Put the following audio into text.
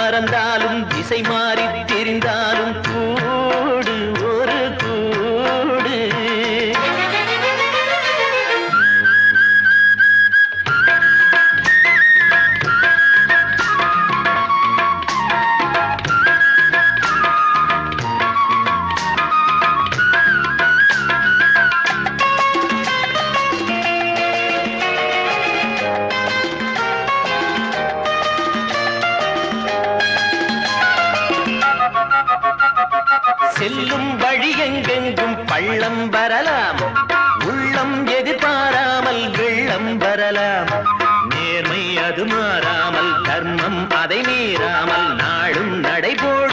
பறந்தாலும் திசை மாறி தெரிந்தாலும் கூட. செல்லும் வழி எங்கெங்கும் பள்ளம் வரலாம். உள்ளம் எதிர்பாராமல் வெள்ளம் வரலாம். நேர்மை அது மாறாமல் தர்மம் அதை மீறாமல் நாளும் நடைபோடுங்கள்